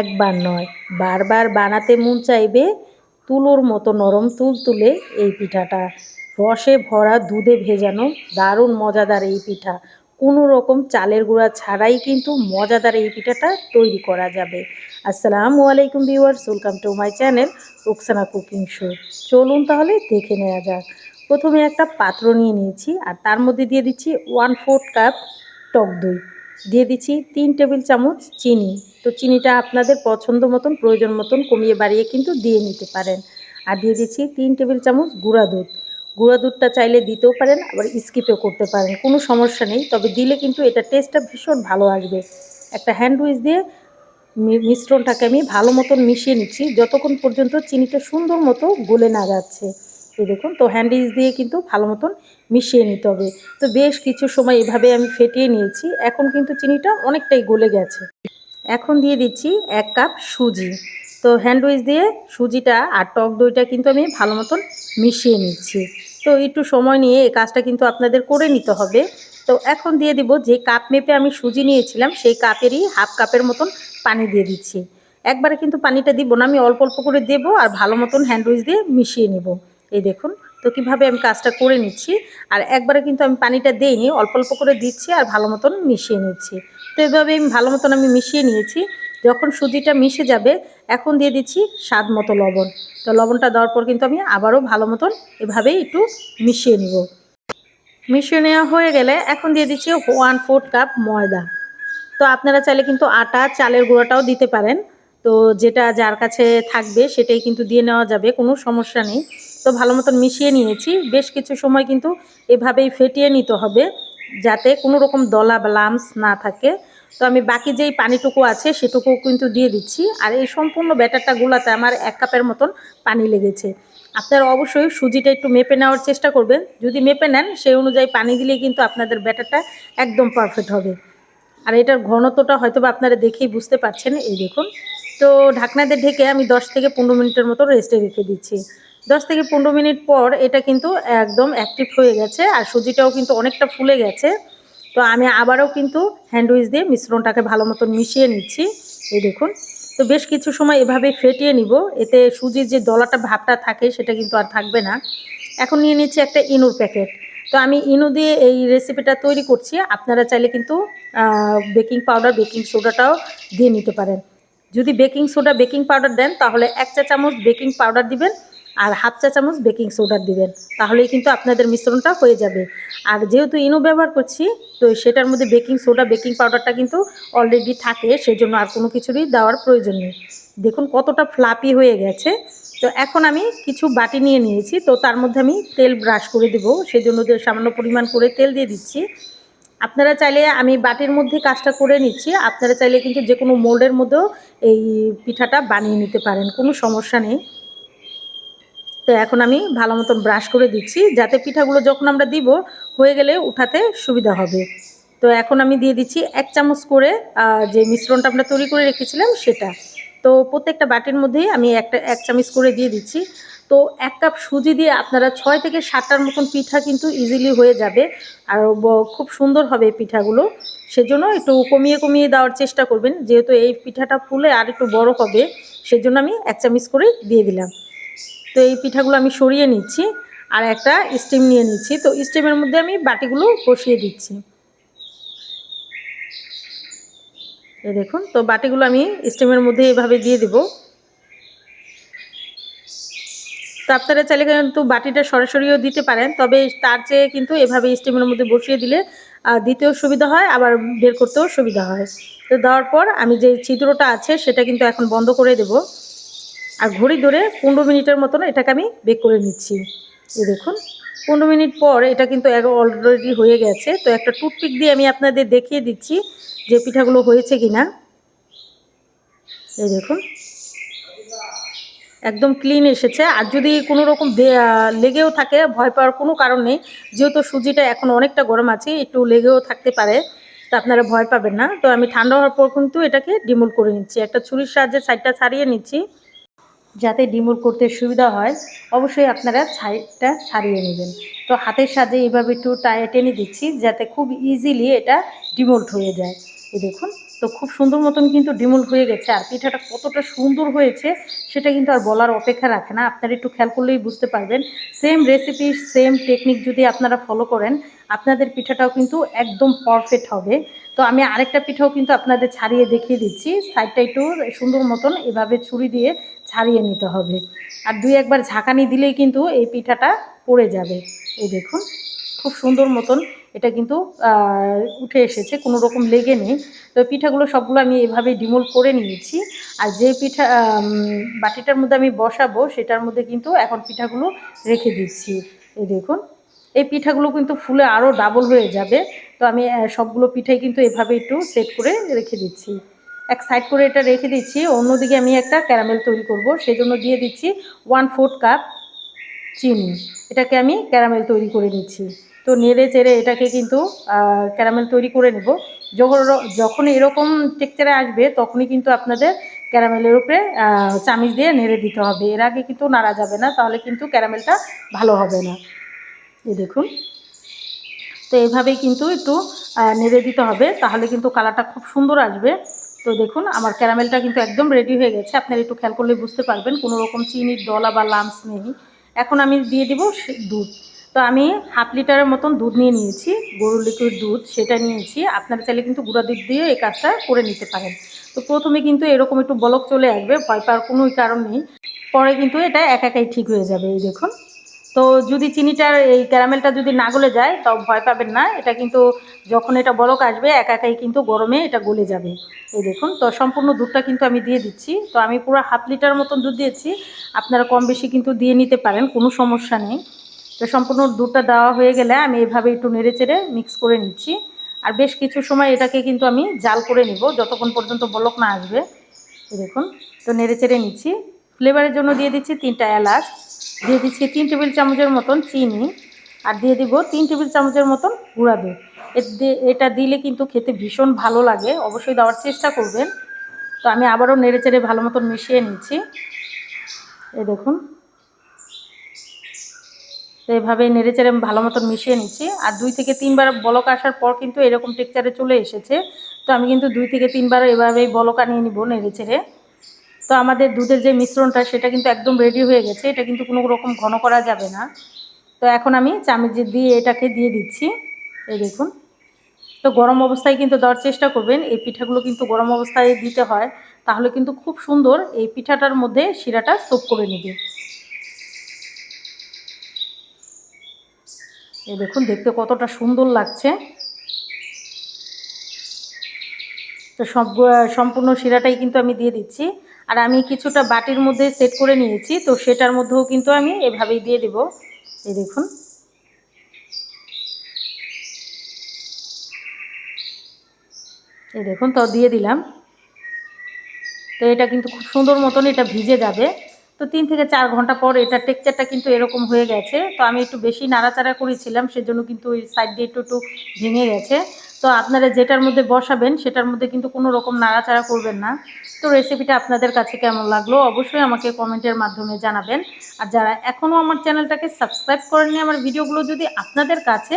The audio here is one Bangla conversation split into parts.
একবার নয়, বারবার বানাতে মন চাইবে তুলোর মতো নরম তুল তুলে এই পিঠাটা। রসে ভরা দুধে ভেজানো দারুণ মজাদার এই পিঠা। কোনো রকম চালের গুঁড়া ছাড়াই কিন্তু মজাদার এই পিঠাটা তৈরি করা যাবে। আসসালামু আলাইকুম viewers, welcome to my channel Ruksana cooking show. চলুন তাহলে দেখে নেওয়া যাক। প্রথমে একটা পাত্র নিয়ে নিয়েছি আর তার মধ্যে দিয়ে দিচ্ছি ওয়ান ফোর্থ কাপ টক দই। দিয়ে দিচ্ছি তিন টেবিল চামচ চিনি। তো চিনিটা আপনাদের পছন্দ মতন, প্রয়োজন মতন কমিয়ে বাড়িয়ে কিন্তু দিয়ে নিতে পারেন। আর দিয়ে দিচ্ছি তিন টেবিল চামচ গুঁড়া দুধ। গুঁড়া দুধটা চাইলে দিতেও পারেন, আবার স্কিপও করতে পারেন, কোনো সমস্যা নেই। তবে দিলে কিন্তু এটা টেস্টটা ভীষণ ভালো আসবে। একটা হ্যান্ড উইচ দিয়ে মিশ্রণটাকে আমি ভালো মতন মিশিয়ে নিচ্ছি। যতক্ষণ পর্যন্ত চিনিটা সুন্দর মতো গলে না যাচ্ছে। এই দেখুন, তো হ্যান্ডিজ দিয়ে কিন্তু ভালো মতন মিশিয়ে নিতে হবে। তো বেশ কিছু সময় এভাবে আমি ফেটিয়ে নিয়েছি, এখন কিন্তু চিনিটা অনেকটাই গলে গেছে। এখন দিয়ে দিচ্ছি এক কাপ সুজি। তো হ্যান্ডউইচ দিয়ে সুজিটা আর টক দইটা কিন্তু আমি ভালো মতন মিশিয়ে নিচ্ছি। তো একটু সময় নিয়ে এই কাজটা কিন্তু আপনাদের করে নিতে হবে। তো এখন দিয়ে দিব যে কাপ মেপে আমি সুজি নিয়েছিলাম, সেই কাপেরই হাফ কাপের মতন পানি দিয়ে দিচ্ছি। একবারে কিন্তু পানিটা দিব না, আমি অল্প অল্প করে দেবো আর ভালো মতন হ্যান্ডউইচ দিয়ে মিশিয়ে নেব। এই দেখুন, তো কীভাবে আমি কাজটা করে নিচ্ছি, আর একবারে কিন্তু আমি পানিটা দিইনি, অল্প অল্প করে দিচ্ছি আর ভালো মতন মিশিয়ে নিচ্ছি। তো এভাবে আমি ভালো মতন আমি মিশিয়ে নিয়েছি, যখন সুজিটা মিশে যাবে, এখন দিয়ে দিচ্ছি স্বাদ মতো লবণ। তো লবণটা দেওয়ার পর কিন্তু আমি আবারও ভালো মতন এভাবেই একটু মিশিয়ে নিব। মিশিয়ে নেওয়া হয়ে গেলে এখন দিয়ে দিচ্ছি ওয়ান ফোর্থ কাপ ময়দা। তো আপনারা চাইলে কিন্তু আটা, চালের গুঁড়োটাও দিতে পারেন। তো যেটা যার কাছে থাকবে সেটাই কিন্তু দিয়ে নেওয়া যাবে, কোনো সমস্যা নেই। তো ভালো মতন মিশিয়ে নিয়েছি। বেশ কিছু সময় কিন্তু এভাবেই ফেটিয়ে নিতে হবে যাতে কোনো রকম দলা বা লামস না থাকে। তো আমি বাকি যেই পানিটুকু আছে সেটুকু কিন্তু দিয়ে দিচ্ছি। আর এই সম্পূর্ণ ব্যাটারটা গুলাতে আমার এক কাপের মতন পানি লেগেছে। আপনারা অবশ্যই সুজিটা একটু মেপে নেওয়ার চেষ্টা করবেন। যদি মেপে নেন, সেই অনুযায়ী পানি দিলেই কিন্তু আপনাদের ব্যাটারটা একদম পারফেক্ট হবে। আর এটার ঘনত্বটা হয়তো আপনারা দেখেই বুঝতে পারছেন। এই দেখুন। তো ঢাকনাতে ঢেকে আমি 10 থেকে পনেরো মিনিটের মতো রেস্টে রেখে দিচ্ছি। 10 থেকে পনেরো মিনিট পর এটা কিন্তু একদম অ্যাক্টিভ হয়ে গেছে আর সুজিটাও কিন্তু অনেকটা ফুলে গেছে। তো আমি আবারও কিন্তু হ্যান্ডউইচ দিয়ে মিশ্রণটাকে ভালো মতন মিশিয়ে নিচ্ছি। এই দেখুন, তো বেশ কিছু সময় এভাবে ফেটিয়ে নিব। এতে সুজির যে দলাটা ভাবটা থাকে সেটা কিন্তু আর থাকবে না। এখন নিয়ে নিচ্ছি একটা ইনুর প্যাকেট। তো আমি ইনু দিয়ে এই রেসিপিটা তৈরি করছি। আপনারা চাইলে কিন্তু বেকিং পাউডার বেকিং সোডাটাও দিয়ে নিতে পারেন। যদি বেকিং সোডা বেকিং পাউডার দেন, তাহলে এক চা চামচ বেকিং পাউডার দিবেন। আর হাফ চা চামচ বেকিং সোডা দিবেন। তাহলেই কিন্তু আপনাদের মিশ্রণটা হয়ে যাবে। আর যেহেতু ইনো ব্যবহার করছি, তো সেটার মধ্যে বেকিং সোডা, বেকিং পাউডারটা কিন্তু অলরেডি থাকে, সেজন্য আর কোনো কিছুরই দেওয়ার প্রয়োজন নেই। দেখুন কতটা ফ্লাপি হয়ে গেছে। তো এখন আমি কিছু বাটি নিয়ে নিয়েছি, তো তার মধ্যে আমি তেল ব্রাশ করে দেবো। সেজন্য সামান্য পরিমাণ করে তেল দিয়ে দিচ্ছি। আপনারা চাইলে আমি বাটির মধ্যে কাজটা করে নিচ্ছি। আপনারা চাইলে কিন্তু যে কোনো মোল্ডের মধ্যেও এই পিঠাটা বানিয়ে নিতে পারেন, কোনো সমস্যা নেই। তো এখন আমি ভালো মতন ব্রাশ করে দিচ্ছি। যাতে পিঠাগুলো যখন আমরা দিব, হয়ে গেলে উঠাতে সুবিধা হবে। তো এখন আমি দিয়ে দিচ্ছি এক চামচ করে যে মিশ্রণটা আমরা তৈরি করে রেখেছিলাম সেটা। তো প্রত্যেকটা বাটির মধ্যেই আমি একটা, এক চামচ করে দিয়ে দিচ্ছি। তো এক কাপ সুজি দিয়ে আপনারা ছয় থেকে সাতটার মতন পিঠা কিন্তু ইজিলি হয়ে যাবে। আর খুব সুন্দর হবে পিঠাগুলো। সেজন্য একটু কমিয়ে কমিয়ে দেওয়ার চেষ্টা করবেন। যেহেতু এই পিঠাটা ফুলে আর একটু বড় হবে, সেজন্য আমি এক চামচ করে দিয়ে দিলাম। তো এই পিঠাগুলো আমি সরিয়ে নিচ্ছি আর একটা স্টিম নিয়ে নিচ্ছি। তো স্টিমের মধ্যে আমি বাটিগুলো বসিয়ে দিচ্ছি। এই দেখুন, তো বাটিগুলো আমি স্টিমের মধ্যে এভাবে দিয়ে দেব। তো আপনারা চাইলে কিন্তু বাটিটা সরাসরিও দিতে পারেন, তবে তার চেয়ে কিন্তু এভাবে স্টিমের মধ্যে বসিয়ে দিলে দিতেও সুবিধা হয়, আবার বের করতেও সুবিধা হয়। তো দেওয়ার পর আমি যে ছিদ্রটা আছে সেটা কিন্তু এখন বন্ধ করে দেব। আর ঘড়ি ধরে পনেরো মিনিটের মতন এটাকে আমি বেক করে নিচ্ছি। এই দেখুন, পনেরো মিনিট পর এটা কিন্তু অলরেডি হয়ে গেছে। তো একটা টুথপিক দিয়ে আমি আপনাদের দেখিয়ে দিচ্ছি যে পিঠাগুলো হয়েছে কি না এই দেখুন, একদম ক্লিন এসেছে। আর যদি কোনো রকম লেগেও থাকে, ভয় পাওয়ার কোনো কারণ নেই। যেহেতু সুজিটা এখন অনেকটা গরম আছে, একটু লেগেও থাকতে পারে, তো আপনারা ভয় পাবেন না। তো আমি ঠান্ডা হওয়ার পর কিন্তু এটাকে ডিমোল করে নিচ্ছি। একটা ছুরির সাহায্যে সাইডটা ছাড়িয়ে নিচ্ছি। যাতে ডিমোল করতে সুবিধা হয়, অবশ্যই আপনারা সাইডটা ছাড়িয়ে নেবেন। তো হাতের সাহায্যে এইভাবে একটু টেনে দিচ্ছি যাতে খুব ইজিলি এটা ডিমোল্ট হয়ে যায়। এ দেখুন, তো খুব সুন্দর মতন কিন্তু ডিমোল্ট হয়ে গেছে। আর পিঠাটা কতটা সুন্দর হয়েছে, সেটা কিন্তু আর বলার অপেক্ষা রাখে না। আপনারা একটু খেয়াল করলেই বুঝতে পারবেন। সেম রেসিপি সেম টেকনিক যদি আপনারা ফলো করেন, আপনাদের পিঠাটাও কিন্তু একদম পারফেক্ট হবে। তো আমি আরেকটা পিঠাও কিন্তু আপনাদের ছাড়িয়ে দেখিয়ে দিচ্ছি। সাইডটা একটু সুন্দর মতন এভাবে ছুরি দিয়ে ছাড়িয়ে নিতে হবে। আর দুই একবার ঝাঁকানি দিলেই কিন্তু এই পিঠাটা পড়ে যাবে। এই দেখুন, খুব সুন্দর মতন এটা কিন্তু উঠে এসেছে, কোনো রকম লেগে নেই। তো পিঠাগুলো সবগুলো আমি এভাবে ডিমোল করে নিয়েছি। আর যে পিঠা বাটিটার মধ্যে আমি বসাবো, সেটার মধ্যে কিন্তু এখন পিঠাগুলো রেখে দিচ্ছি। এই দেখুন, এই পিঠাগুলো কিন্তু ফুলে আরও ডাবল হয়ে যাবে। তো আমি সবগুলো পিঠাই কিন্তু এভাবে একটু সেট করে রেখে দিচ্ছি। এক সাইড করে এটা রেখে দিচ্ছি। অন্যদিকে আমি একটা ক্যারামেল তৈরি করব। সেজন্য দিয়ে দিচ্ছি ওয়ান ফোর্থ কাপ চিনি। এটাকে আমি ক্যারামেল তৈরি করে নিচ্ছি। তো নেড়ে চেড়ে এটাকে কিন্তু ক্যারামেল তৈরি করে নেব। যখন এরকম টেক্সচারে আসবে, তখনই কিন্তু আপনাদের ক্যারামেলের উপরে চামিচ দিয়ে নেড়ে দিতে হবে। এর আগে কিন্তু নাড়া যাবে না, তাহলে কিন্তু ক্যারামেলটা ভালো হবে না। এই দেখুন। তো এভাবেই কিন্তু একটু নেড়ে দিতে হবে। তাহলে কিন্তু কালারটা খুব সুন্দর আসবে। তো দেখুন, আমার ক্যারামেলটা কিন্তু একদম রেডি হয়ে গেছে। আপনারা একটু খেয়াল করলে বুঝতে পারবেন, কোনো রকম চিনির ডলা বা লামস নেই। এখন আমি দিয়ে দিব দুধ। তো আমি হাফ লিটারের মতন দুধ নিয়ে নিয়েছি, গরুর লিকুইড দুধ, সেটা নিয়েছি। আপনারা চাইলে কিন্তু গুঁড়া দুধ দিয়ে এই কাজটা করে নিতে পারেন। তো প্রথমে কিন্তু এরকম একটু বলক চলে আসবে, ভয় পাওয়ার কোনো কারণ নেই। পরে কিন্তু এটা একা একাই ঠিক হয়ে যাবে, এই দেখুন। তো যদি চিনিটার এই ক্যারামেলটা যদি না গলে যায়, তাও ভয় পাবেন না। এটা কিন্তু যখন এটা বলক আসবে, একা একাই কিন্তু গরমে এটা গলে যাবে। এই দেখুন, তো সম্পূর্ণ দুধটা কিন্তু আমি দিয়ে দিচ্ছি। তো আমি পুরো হাফ লিটার মতন দুধ দিয়েছি। আপনারা কম বেশি কিন্তু দিয়ে নিতে পারেন, কোনো সমস্যা নেই। তো সম্পূর্ণ দুধটা দেওয়া হয়ে গেলে আমি এভাবে একটু নেড়ে চেড়ে মিক্স করে নিচ্ছি। আর বেশ কিছু সময় এটাকে কিন্তু আমি জাল করে নিব, যতক্ষণ পর্যন্ত বলক না আসবে। দেখুন, তো নেড়ে চেড়ে নিচ্ছি। ফ্লেভারের জন্য দিয়ে দিচ্ছি তিনটা এলাচ। দিয়ে দিচ্ছি তিন টেবিল চামচের মতন চিনি আর দিয়ে দিব তিন টেবিল চামচের মতন গুঁড়া দুধ। এটা দিলে কিন্তু খেতে ভীষণ ভালো লাগে, অবশ্যই দেওয়ার চেষ্টা করবেন। তো আমি আবারও নেড়ে চেড়ে ভালো মতন মিশিয়ে নিচ্ছি। এই দেখুন। তো এভাবে নেড়ে চেড়ে ভালো মতন মিশিয়ে নিচ্ছি। আর দুই থেকে তিনবার বলক আসার পর কিন্তু এরকম টেক্সচারে চলে এসেছে। তো আমি কিন্তু দুই থেকে তিনবার এভাবেই বলক আনিয়ে নিব নেড়ে চেড়ে তো আমাদের দুধের যে মিশ্রণটা, সেটা কিন্তু একদম রেডি হয়ে গেছে। এটা কিন্তু কোনো রকম ঘন করা যাবে না। তো এখন আমি চামচ দিয়ে এটাকে দিয়ে দিচ্ছি। এই দেখুন। তো গরম অবস্থায় কিন্তু দেওয়ার চেষ্টা করবেন। এই পিঠাগুলো কিন্তু গরম অবস্থায় দিতে হয়। তাহলে কিন্তু খুব সুন্দর এই পিঠাটার মধ্যে শিরাটা সোপ করে নেবে। এই দেখুন, দেখতে কতটা সুন্দর লাগছে। তো সব সম্পূর্ণ শিরাটাই কিন্তু আমি দিয়ে দিচ্ছি। আর আমি কিছুটা বাটির মধ্যে সেট করে নিয়েছি, তো সেটার মধ্যেও কিন্তু আমি এভাবেই দিয়ে দেব। এই দেখুন। এই দেখুন, তো দিয়ে দিলাম। তো এটা কিন্তু খুব সুন্দর মতন এটা ভিজে যাবে। তো তিন থেকে চার ঘণ্টা পর এটা টেক্সচারটা কিন্তু এরকম হয়ে গেছে। তো আমি একটু বেশি নাড়াচাড়া করেছিলাম, সেজন্য কিন্তু ওই সাইড দিয়ে একটু একটু ভেঙে গেছে। তো আপনারা যেটার মধ্যে বসাবেন, সেটার মধ্যে কিন্তু কোনো রকম নাড়াচাড়া করবেন না। তো রেসিপিটা আপনাদের কাছে কেমন লাগল অবশ্যই আমাকে কমেন্টের মাধ্যমে জানাবেন। আর যারা এখনও আমার চ্যানেলটাকে সাবস্ক্রাইব করেননি, আমার ভিডিওগুলো যদি আপনাদের কাছে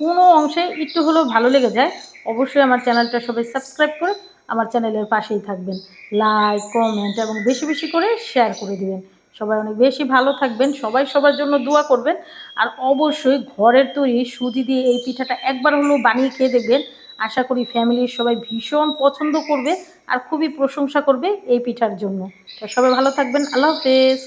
কোনো অংশে একটু হলেও ভালো লেগে যায়, অবশ্যই আমার চ্যানেলটা সবাই সাবস্ক্রাইব করে আমার চ্যানেলের পাশেই থাকবেন। লাইক, কমেন্ট এবং বেশি বেশি করে শেয়ার করে দিবেন। সবাই অনেক বেশি ভালো থাকবেন, সবাই সবার জন্য দোয়া করবেন। আর অবশ্যই ঘরের তৈরি সুজি দিয়ে এই পিঠাটা একবার হলেও বানিয়ে খেয়ে দেখবেন। আশা করি ফ্যামিলির সবাই ভীষণ পছন্দ করবে আর খুবই প্রশংসা করবে এই পিঠার জন্য। সবাই ভালো থাকবেন, আল্লাহ হাফেজ।